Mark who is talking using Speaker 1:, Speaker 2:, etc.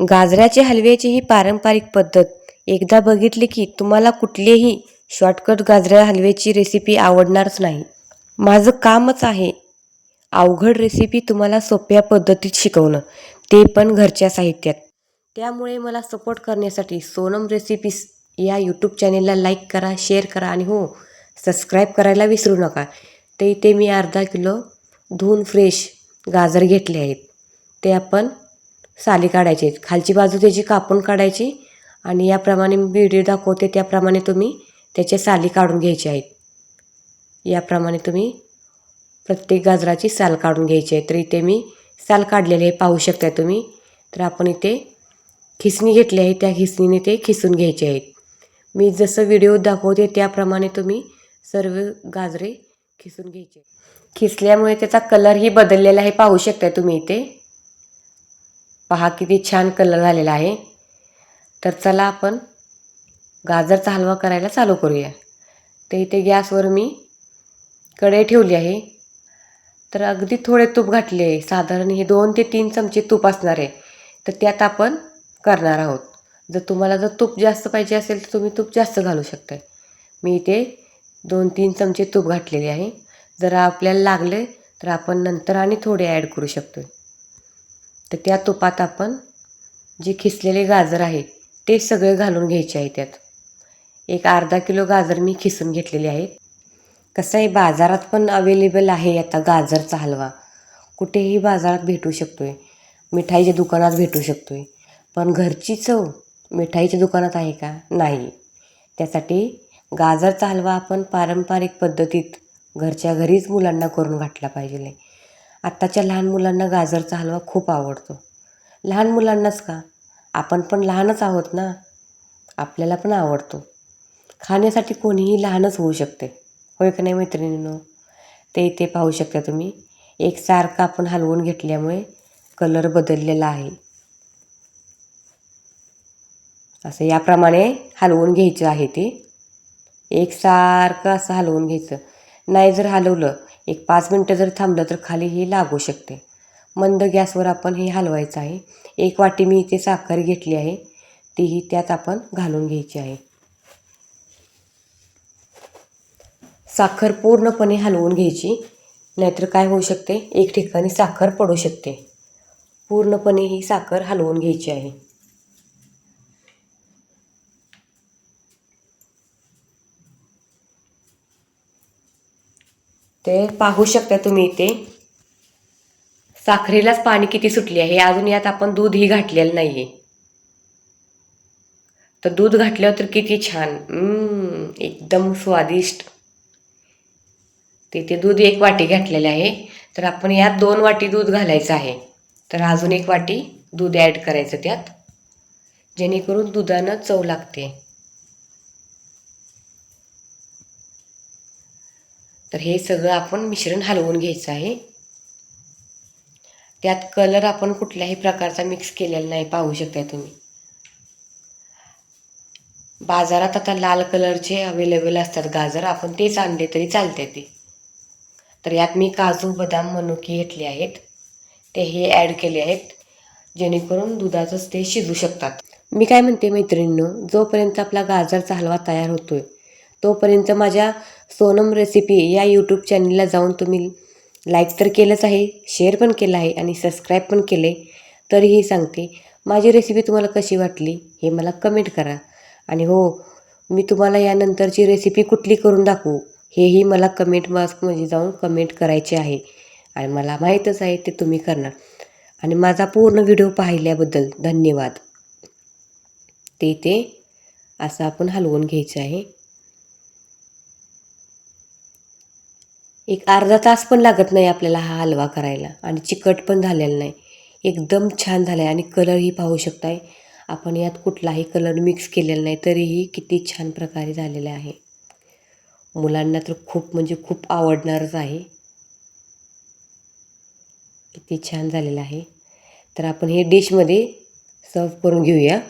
Speaker 1: गाजराचे हलव्याची ही पारंपरिक पद्धत. एकदा बघितली की तुम्हाला कुठलीही शॉर्टकट गाजरा हलव्याची रेसिपी आवडणारच नाही. माझं कामच आहे अवघड रेसिपी तुम्हाला सोप्या पद्धतीत शिकवणं. ते पण घरच्या साहित्यात. त्यामुळे मला सपोर्ट करण्यासाठी सोनम रेसिपीज या यूट्यूब चॅनेलला लाईक करा शेअर करा आणि हो सबस्क्राईब करायला विसरू नका. ते इथे मी अर्धा किलो धुवून फ्रेश गाजर घेतले आहेत. ते आपण साली काढायचे आहेत. खालची बाजू त्याची कापून काढायची आणि याप्रमाणे मी व्हिडिओ दाखवते त्याप्रमाणे तुम्ही त्याचे साली काढून घ्यायचे आहेत. याप्रमाणे तुम्ही प्रत्येक गाजराची साल काढून घ्यायची आहे. तर इथे मी साल काढलेली आहे पाहू शकता तुम्ही. तर आपण इथे खिसणी घेतली आहे त्या खिसणीने ते खिसून घ्यायचे आहेत. मी जसं व्हिडिओ दाखवते त्याप्रमाणे तुम्ही सर्व गाजरे खिसून घ्यायचे खिसल्यामुळे त्याचा कलरही बदललेला आहे पाहू शकता तुम्ही इथे. पहा किती छान कलर झालेला आहे. तर चला आपण गाजरचा हलवा करायला चालू करूया. तर इथे गॅसवर मी कढई ठेवली आहे. तर अगदी थोडे तूप घातले आहे. साधारण हे दोन ते तीन चमचे तूप असणार आहे. तर त्यात आपण करणार आहोत. जर तुम्हाला जर तूप जास्त पाहिजे असेल तर तुम्ही तूप जास्त घालू शकता मी इथे दोन तीन चमचे तूप घातलेले आहे. जर आपल्याला लागले तर आपण नंतर आणि थोडे ॲड करू शकतो तर त्या तुपात आपण जे खिसलेले गाजर आहे ते सगळे घालून घ्यायचे आहे त्यात. एक अर्धा किलो गाजर मी खिसून घेतलेले आहेत कसं आहे बाजारात पण अवेलेबल आहे आता गाजरचा हलवा. कुठेही बाजारात भेटू शकतो आहे मिठाईच्या दुकानात भेटू शकतो आहे पण घरची चव मिठाईच्या दुकानात आहे का? नाही. त्यासाठी गाजरचा हलवा आपण पारंपरिक पद्धतीत घरच्या घरीच मुलांना करून घातला पाहिजे. आत्ताच्या लहान मुलांना गाजरचा हलवा खूप आवडतो. लहान मुलांनाच का? आपण पण लहानच आहोत ना? आपल्याला पण आवडतो. खाण्यासाठी कोणीही लहानच होऊ शकते. होय का नाही मैत्रिणींनो? ते इथे पाहू शकता तुम्ही. एकसारखं आपण हलवून घेतल्यामुळे कलर बदललेला आहे. असं याप्रमाणे हलवून घ्यायचं आहे ते. एकसारखं असं हलवून घ्यायचं. नाही जर हलवलं एक पाच मिनटं जर थांबलं तर खाली हे लागू शकते. मंद गॅसवर आपण हे हलवायचं आहे. एक वाटी मी इथे साखर घेतली आहे. तीही त्यात आपण घालून घ्यायची आहे. साखर पूर्णपणे हलवून घ्यायची. नाहीतर काय होऊ शकते? एक ठिकाणी साखर पडू शकते. पूर्णपणे ही साखर हलवून घ्यायची आहे. ते पाहू शकता तुम्ही इथे. साखरेलाच पाणी किती सुटले आहे? अजून यात आपण दूधही घातलेलं नाही आहे तर दूध घातल्यावर तर किती छान. एकदम स्वादिष्ट. तिथे दूध एक वाटी घातलेले आहे. तर आपण यात दोन वाटी दूध घालायचं आहे. तर अजून एक वाटी दूध ॲड करायचं त्यात. जेणेकरून दुधानं चव लागते. तर हे सगळं आपण मिश्रण हलवून घ्यायचं आहे. त्यात कलर आपण कुठल्याही प्रकारचा मिक्स केलेला नाही पाहू शकता तुम्ही. बाजारात आता लाल कलरचे अवेलेबल असतात गाजर आपण तेच आणले तरी चालते ते. तर यात मी काजू बदाम मनुकी घेतले आहेत. ते हे ॲड केले आहेत जेणेकरून दुधाचंच ते शिजू शकतात. मी काय म्हणते मैत्रिणीनं जोपर्यंत आपला गाजरचा हलवा तयार होतोय तोपर्यंत माझ्या सोनम रेसिपी या यूट्यूब चॅनलला जाऊन तुम्ही लाईक तर केलंच आहे शेअर पण केलं आहे आणि सबस्क्राईब पण केले तरीही सांगते माझी रेसिपी तुम्हाला कशी वाटली हे मला कमेंट करा. आणि हो मी तुम्हाला यानंतरची रेसिपी कुठली करून दाखवू हेही मला कमेंट बॉक्समध्ये जाऊन कमेंट करायचे आहे. आणि मला माहीतच आहे ते तुम्ही करणार. आणि माझा पूर्ण व्हिडिओ पाहिल्याबद्दल धन्यवाद. ते ते असं आपण हलवून घ्यायचं आहे. एक अर्धा तास पण लागत नाही आपल्याला हा हलवा करायला आणि चिकट पण झालेला नाही. एकदम छान झाला आहे आणि कलरही पाहू शकताय. आपण यात कुठलाही कलर मिक्स केलेला नाही तरीही किती छान प्रकारे झालेला आहे. मुलांना तर खूप म्हणजे खूप आवडणारच आहे. किती छान झालेलं आहे. तर आपण हे डिशमध्ये सर्व करून घेऊया.